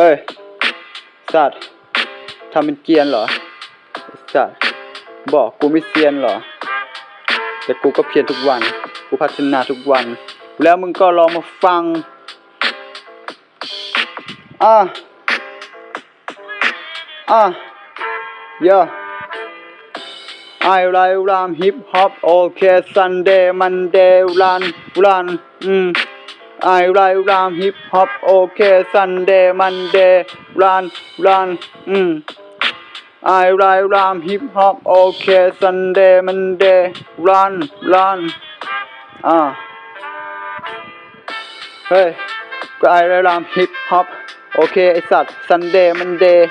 เฮ้ย สัตว์ทำเป็นเกียนเหรอ สัตว์บอกกูไม่เซียนเหรอ แต่กูก็เพียรทุกวัน กูพัฒนาทุกวัน แล้วมึงก็ลองมาฟัง อะ อะ เยอะไอไรรามฮิปฮอปโอเคซันเดย์มั นเดย์รันรันอืมไอไรรามฮิปฮอปโอเคซันเดย์มันเดย์รันรันอืมไอไรรามฮิปฮอปโอเคซันเดย์มันเดย์รันรันอ่าเฮ้ยก็ไอไรรามฮิปฮอปโอเคไอสัตว์ซันเดย์มันเดย์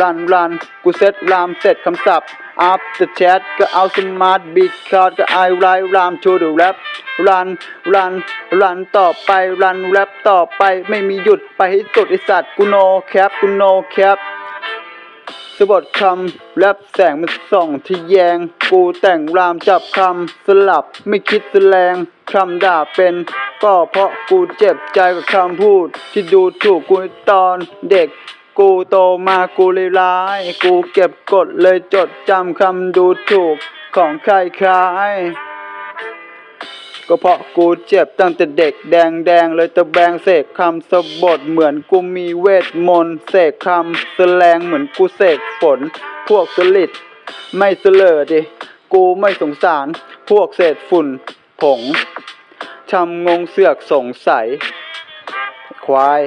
รันรันกูเซตรามเสร็จคำศัพท์ after chat ก็เอาสมาร์ทบีทคอร์ดก็ไอไรราม to the rap รันรันรันต่อไปรันแรปต่อไปไม่มีหยุดไปให้สุดไอสัตว์กูโนแคปกูโนแคปสะบดคำแรปแสงมันส่องที่แยง กูแต่งรามจับคำสลับไม่คิดแสลงคำด่าเป็น ก็เพราะกูเจ็บใจกับคำพูด ที่ดูถูกกูตอนเด็ก กูโตมากูเลยร้าย กูเก็บกดเลยจดจำคำดูถูกของใครคล้าย ก็เพราะกูเจ็บตั้งแต่เด็กแดงแดงๆเลยตะแบงเสกคำสะบดเหมือนกูมีเวทมนต์เสกคำแสลงเหมือนกูเสกฝน พวกสลิดไม่เสลอดิ กูไม่สงสารพวกเศษฝุ่นผงทำงงเสือกสงสัย ควาย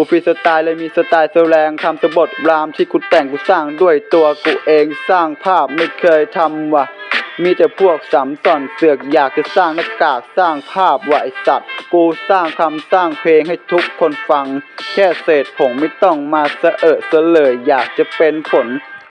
กูฟรีสไตล์เลยมีสไตล์แสดงทำสะบทรามที่กูแต่งกูสร้างด้วยตัวกูเองสร้างภาพไม่เคยทำว่ะ มีแต่พวกสามส่อนเสือกอยากจะสร้างหน้ากากสร้างภาพว่ะไอสัตว์ กูสร้างคำสร้างเพลงให้ทุกคนฟัง แค่เศษผงไม่ต้องมาเสอะเสเลยอยากจะเป็นผล